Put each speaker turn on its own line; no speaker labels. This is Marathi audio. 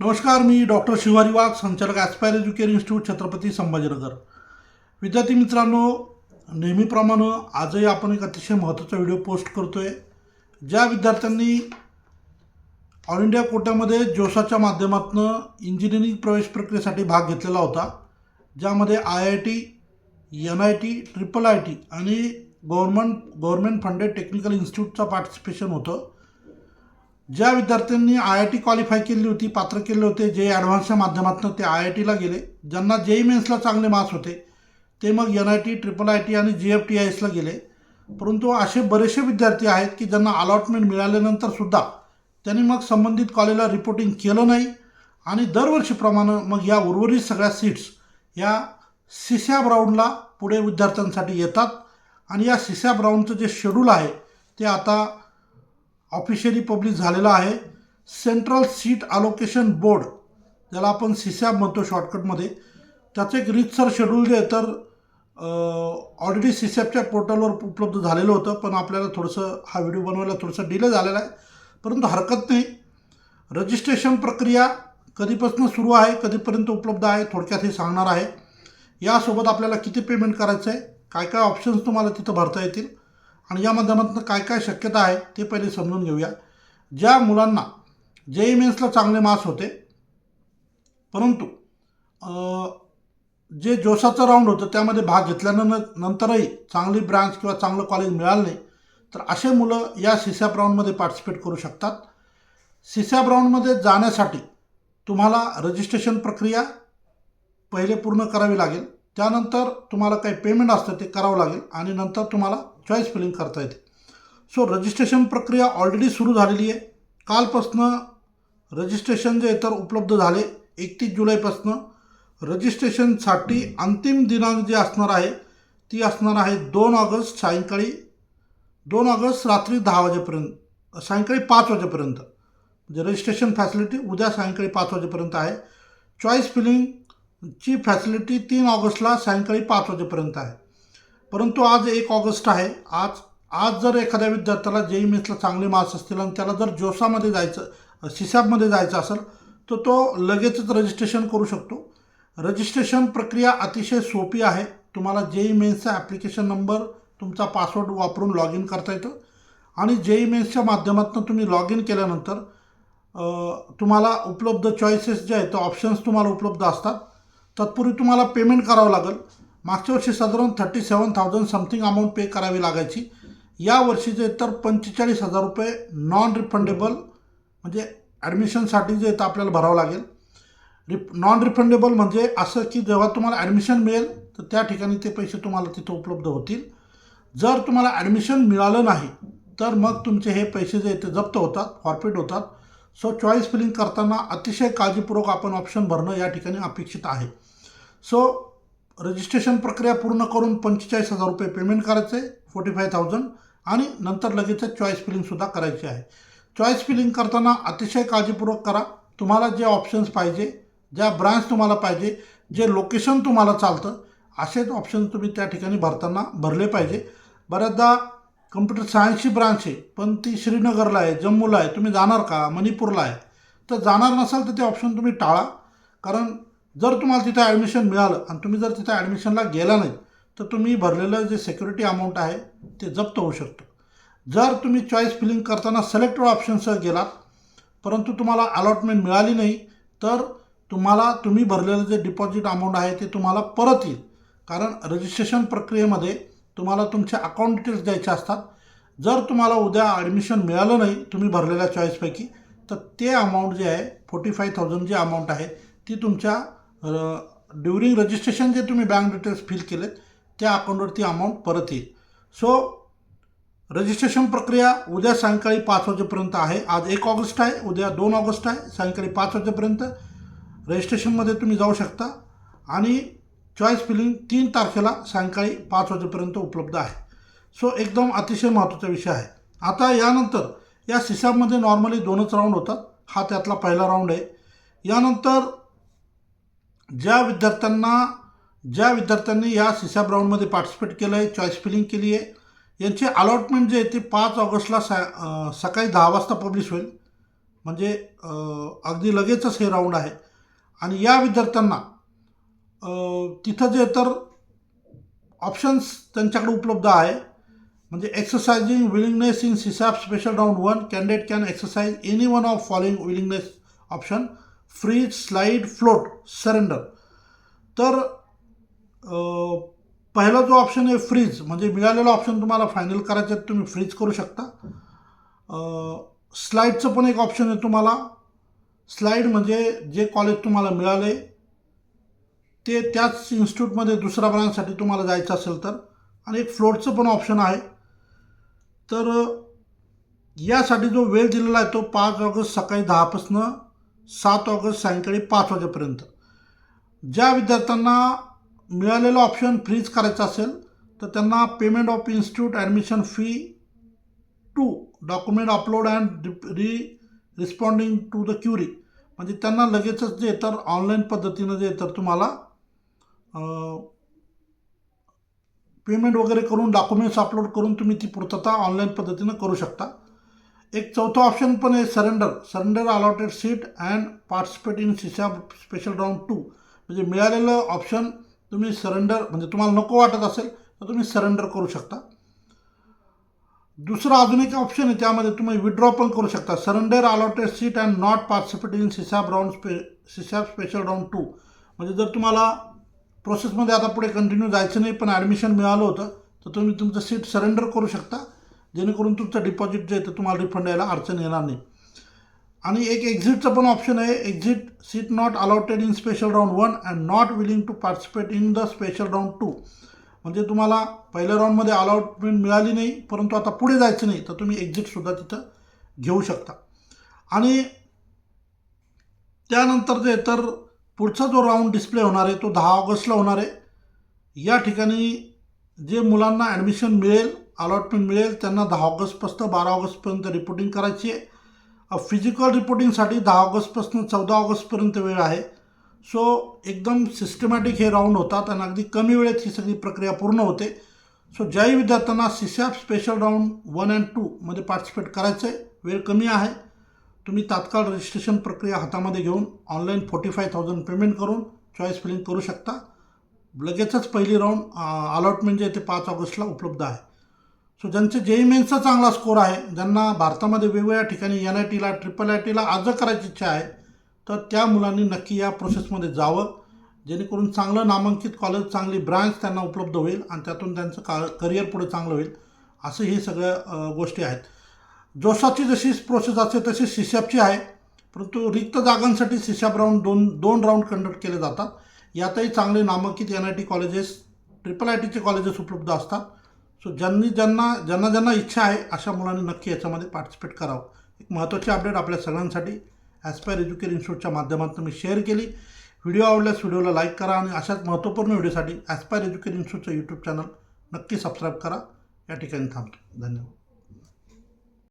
नमस्कार मी डॉक्टर शिवारी वाघ संचालक aspire educare institute Chhatrapati Sambhajinagar. विद्यार्थी मित्रांनो नेहमीप्रमाणे आजही आपण एक अतिशय महत्त्वाचा व्हिडिओ पोस्ट करतो आहे ज्या विद्यार्थ्यांनी ऑल इंडिया कोट्यामध्ये जोशाच्या माध्यमातून इंजिनिअरिंग प्रवेश प्रक्रियेसाठी भाग घेतलेला होता ज्यामध्ये I I T N I T triple I T आणि गव्हर्नमेंट गव्हर्नमेंट फंडेड टेक्निकल इन्स्टिट्यूटचं पार्टिसिपेशन होतं. ज्या विद्यार्थ्यांनी आय आय टी क्वालिफाय केली होती पात्र केले होते जे ॲडव्हान्सच्या माध्यमातून ते आय आय टीला गेले ज्यांना जेई मेन्सला चांगले मार्क्स होते ते मग N I T triple I T आणि जी एफ टी आय एसला गेले. परंतु असे बरेचसे विद्यार्थी आहेत की ज्यांना अलॉटमेंट मिळाल्यानंतरसुद्धा त्यांनी मग संबंधित कॉलेजला रिपोर्टिंग केलं नाही आणि दरवर्षीप्रमाणे मग या उर्वरित सगळ्या सीट्स या सिसॅब राऊंडला पुढे विद्यार्थ्यांसाठी येतात. आणि या सिसॅब राऊंडचं जे शेड्यूल आहे ते आता ऑफिशियली पब्लिश झालेला आहे. सेंट्रल सीट अलोकेशन बोर्ड ज्याला आपण सिसॅब म्हणतो शॉर्टकटमध्ये त्याचं एक रितसर शेड्यूल जे तर ऑलरेडी सिसॅबच्या पोर्टलवर उपलब्ध झालेलं होतं पण आपल्याला थोडंसं हा व्हिडिओ बनवायला थोडंसं डिले झालेला आहे. परंतु हरकत नाही. रजिस्ट्रेशन प्रक्रिया कधीपासून सुरू आहे कधीपर्यंत उपलब्ध आहे थोडक्यात हे सांगणार आहे. यासोबत आपल्याला किती पेमेंट करायचं आहे काय काय ऑप्शन्स तुम्हाला तिथं भरता येतील आणि या माध्यमातून काय काय शक्यता आहे ते पहिले समजून घेऊया. ज्या मुलांना जे ई मेन्सला चांगले मार्क्स होते परंतु जे जोशाचं राऊंड होतं त्यामध्ये भाग घेतल्यानं नंतरही चांगली ब्रांच किंवा चांगलं कॉलेज मिळालं नाही तर असे मुलं या सिसॅप राऊंडमध्ये पार्टिसिपेट करू शकतात. सिसॅप राऊंडमध्ये जाण्यासाठी तुम्हाला रजिस्ट्रेशन प्रक्रिया पहिले पूर्ण करावी लागेल. त्यानंतर तुम्हाला काही पेमेंट असतं ते करावं लागेल आणि नंतर तुम्हाला चॉईस फिलिंग करता येते. सो रजिस्ट्रेशन प्रक्रिया ऑलरेडी सुरू झालेली आहे. कालपासनं रजिस्ट्रेशन जे तर उपलब्ध झाले एकतीस जुलैपासनं रजिस्ट्रेशनसाठी अंतिम दिनांक जे असणार आहे ती असणार आहे दोन ऑगस्ट सायंकाळी दोन ऑगस्ट रात्री दहा वाजेपर्यंत सायंकाळी पाच वाजेपर्यंत. म्हणजे रजिस्ट्रेशन फॅसिलिटी उद्या सायंकाळी पाच वाजेपर्यंत आहे. चॉईस ची फॅसिलिटी तीन ऑगस्टला सायंकाळी पाच वाजेपर्यंत आहे. परंतु आज एक ऑगस्ट आहे. आज आज जर एखाद्या विद्यार्थ्याला जेई मेसला चांगले मार्क्स असतील आणि त्याला जर जोसामध्ये जायचं सिसॅबमध्ये जायचं असेल तर तो लगेचच रजिस्ट्रेशन करू शकतो. रजिस्ट्रेशन प्रक्रिया अतिशय सोपी आहे. तुम्हाला जेई मेन्सचा ॲप्लिकेशन नंबर तुमचा पासवर्ड वापरून लॉग इन करता येतं. आणि जेई मेन्सच्या माध्यमातून तुम्ही लॉग इन केल्यानंतर तुम्हाला उपलब्ध चॉईसेस जे आहेत ते ऑप्शन्स तुम्हाला उपलब्ध असतात. तत्पूर्वी तुम्हाला पेमेंट करावं लागेल. मागच्या वर्षी साधारण thirty seven thousand something amount pay करावी लागायची. या वर्षीचे तर पंचेचाळीस हजार रुपये नॉन रिफंडेबल म्हणजे ॲडमिशनसाठी जे तर आपल्याला भरावं लागेल. रिफ नॉन रिफंडेबल म्हणजे असं की जेव्हा तुम्हाला ॲडमिशन मिळेल तर त्या ठिकाणी ते पैसे तुम्हाला तिथं उपलब्ध होतील. जर तुम्हाला ॲडमिशन मिळालं नाही तर मग तुमचे हे पैसे जे आहेत ते जप्त होतात फॉरफिट होतात. सो चॉईस फिलिंग करताना अतिशय काळजीपूर्वक आपण ऑप्शन भरणं या ठिकाणी अपेक्षित आहे. सो रजिस्ट्रेशन प्रक्रिया पूर्ण करून पंचेचाळीस हजार रुपये पेमेंट करायचे फोर्टी फाय थाउजंड आणि नंतर लगेचच चॉईस फिलिंगसुद्धा करायची आहे. चॉईस फिलिंग करताना अतिशय काळजीपूर्वक करा. तुम्हाला जे ऑप्शन्स पाहिजे ज्या ब्रांच तुम्हाला पाहिजे जे लोकेशन तुम्हाला चालतं असेच ऑप्शन तुम्ही त्या ठिकाणी भरताना भरले पाहिजे. बऱ्याचदा कम्प्युटर सायन्सची ब्रांच आहे पण ती श्रीनगरला आहे जम्मूला आहे. तुम्ही जाणार का? मणिपूरला आहे. तर जाणार नसाल तर ते ऑप्शन तुम्ही टाळा. कारण जर तुम्हाला तिथं ॲडमिशन मिळालं आणि तुम्ही जर तिथं ॲडमिशनला गेला नाही तर तुम्ही भरलेलं जे सिक्युरिटी अमाऊंट आहे ते जप्त होऊ शकतं. जर तुम्ही चॉईस फिलिंग करताना सिलेक्टेड ऑप्शनसह गेलात परंतु तुम्हाला अलॉटमेंट मिळाली नाही तर तुम्हाला तुम्ही भरलेलं जे डिपॉझिट अमाऊंट आहे ते तुम्हाला परत येईल. कारण रजिस्ट्रेशन प्रक्रियेमध्ये तुम्हाला तुमचे अकाउंट डिटेल्स द्यायचे असतात. जर तुम्हाला उद्या ॲडमिशन मिळालं नाही तुम्ही भरलेल्या चॉईसपैकी तर ते अमाऊंट जे आहे फोर्टी फाय थाउजंड जे अमाऊंट आहे ती तुमच्या ड्युरिंग रजिस्ट्रेशन जे तुम्ही बँक डिटेल्स फिल केलेत त्या अकाउंटवरती अमाऊंट परत येईल. सो रजिस्ट्रेशन प्रक्रिया उद्या सायंकाळी पाच वाजेपर्यंत आहे. आज एक ऑगस्ट आहे उद्या दोन ऑगस्ट आहे सायंकाळी पाच वाजेपर्यंत रजिस्ट्रेशनमध्ये तुम्ही जाऊ शकता. आणि चॉईस फिलिंग तीन तारखेला सायंकाळी पाच वाजेपर्यंत उपलब्ध आहे. सो एकदम अतिशय महत्त्वाचा विषय आहे. आता यानंतर या सिसाबमध्ये नॉर्मली दोनच राऊंड होतात. हा त्यातला पहिला राऊंड आहे. यानंतर ज्या विद्यार्थ्यांना ज्या विद्यार्थ्यांनी या सिसाब राऊंडमध्ये पार्टिसिपेट केलं आहे चॉईस फिलिंग केली आहे यांचे अलॉटमेंट जे आहे ते पाच ऑगस्टला सा सकाळी दहा वाजता पब्लिश होईल. म्हणजे अगदी लगेचच हे राऊंड आहे. आणि या विद्यार्थ्यांना तिथं जे तर ऑप्शन्स त्यांच्याकडे उपलब्ध आहे. म्हणजे exercising willingness in CSAB special round one candidate can exercise any one of following willingness option freeze slide float surrender. तर पहिला जो ऑप्शन आहे फ्रीज म्हणजे मिळालेला ऑप्शन तुम्हाला फायनल करायचं आहे तुम्ही फ्रीज करू शकता. स्लाईडचं पण एक ऑप्शन आहे तुम्हाला. स्लाईड म्हणजे जे कॉलेज तुम्हाला मिळाले ते त्याच इन्स्टिट्यूटमध्ये दुसऱ्या ब्रांचसाठी तुम्हाला जायचं असेल तर. आणि एक फ्लोटचं पण ऑप्शन आहे. तर यासाठी जो वेळ दिलेला आहे तो पाच ऑगस्ट सकाळी दहापासनं सात ऑगस्ट सायंकाळी पाच वाजेपर्यंत. ज्या विद्यार्थ्यांना मिळालेलं ऑप्शन फ्रीज करायचं असेल तर त्यांना payment of institute admission fee to document upload and re responding to the query म्हणजे त्यांना लगेचच जे तर ऑनलाईन पद्धतीनं जे तर तुम्हाला पेमेंट वगैरे करून डॉक्युमेंट्स अपलोड करून तुम्ही ती पूर्तता ऑनलाईन पद्धतीनं करू शकता. एक चौथा ऑप्शन पण आहे surrender surrender allotted seat and participate in CSAB special round two म्हणजे मिळालेलं ऑप्शन तुम्ही सरेंडर म्हणजे तुम्हाला नको वाटत असेल तर तुम्ही सरेंडर करू शकता. दुसरं अजून एक ऑप्शन आहे त्यामध्ये तुम्ही विड्रॉ पण करू शकता. Surrender allotted seat and not participate in CSAB round spe CSAB special round two म्हणजे जर तुम्हाला प्रोसेसमध्ये आता पुढे कंटिन्यू जायचं नाही पण ॲडमिशन मिळालं होतं तर तुम्ही तुमचं सीट सरेंडर करू शकता. जेणेकरून तुमचं डिपॉझिट जे आहे ते तुम्हाला रिफंड यायला अडचण येणार नाही. आणि एक एक्झिटचं पण ऑप्शन आहे. Exit seat not allotted in special round one and not willing to participate in the special round two म्हणजे तुम्हाला पहिल्या राऊंडमध्ये अलॉटमेंट मिळाली नाही परंतु आता पुढे जायचं नाही तर तुम्ही एक्झिटसुद्धा तिथं घेऊ शकता. आणि त्यानंतर जे तर पुढचा जो राऊंड डिस्प्ले होणार आहे तो दहा ऑगस्टला होणार आहे. या ठिकाणी जे मुलांना ॲडमिशन मिळेल अलॉटमेंट मिळेल. त्यांना दहा ऑगस्टपासून बारा ऑगस्टपर्यंत रिपोर्टिंग करायची आहे. फिजिकल रिपोर्टिंगसाठी दहा ऑगस्टपासून चौदा ऑगस्टपर्यंत वेळ आहे. सो एकदम सिस्टमॅटिक हे राऊंड होतात आणि अगदी कमी वेळेत ही सगळी प्रक्रिया पूर्ण होते. सो ज्याही विद्यार्थ्यांना CSAB special round one and टूमध्ये पार्टिसिपेट करायचं आहे वेळ कमी आहे. तुम्ही तात्काळ रजिस्ट्रेशन प्रक्रिया हातामध्ये घेऊन online forty five thousand payment करून चॉईस फिलिंग करू शकता. लगेचच पहिली राऊंड अलॉटमेंट जे आहे ते पाच ऑगस्टला उपलब्ध आहे. सो ज्यांचे जेई मेन्सचा चांगला स्कोर आहे ज्यांना भारतामध्ये वेगवेगळ्या ठिकाणी एन आय टीला ट्रिपल आय टीला अर्ज करायची इच्छा आहे तर त्या मुलांनी नक्की या प्रोसेसमध्ये जावं. जेणेकरून चांगलं नामांकित कॉलेज चांगली ब्रांच त्यांना उपलब्ध होईल आणि त्यातून त्यांचं का करिअर पुढे चांगलं होईल असं हे सगळ्या गोष्टी आहेत. जोशाची जशी प्रोसेस असते तशी सिसॅपची आहे परंतु रिक्त जागांसाठी सिसॅप राऊंड दोन दोन राऊंड कंडक्ट केले जातात. यातही चांगले नामांकित N I T colleges triple I टीचे कॉलेजेस उपलब्ध असतात. सो ज्यांनी ज्यांना ज्यांना ज्यांना इच्छा आहे अशा मुलांनी नक्की याच्यामध्ये पार्टिसिपेट करावं. एक महत्त्वाची अपडेट आपल्या सगळ्यांसाठी ॲस्पायर एज्युकेट इन्स्टिट्यूटच्या माध्यमातून मी शेअर केली. व्हिडिओ आवडल्यास व्हिडिओला लाईक करा आणि अशाच महत्त्वपूर्ण व्हिडिओसाठी ॲस्पायर एज्युकेट इन्स्टिट्यूटचं यूट्यूब चॅनल नक्की सबस्क्राईब करा. या ठिकाणी थांबतो. धन्यवाद.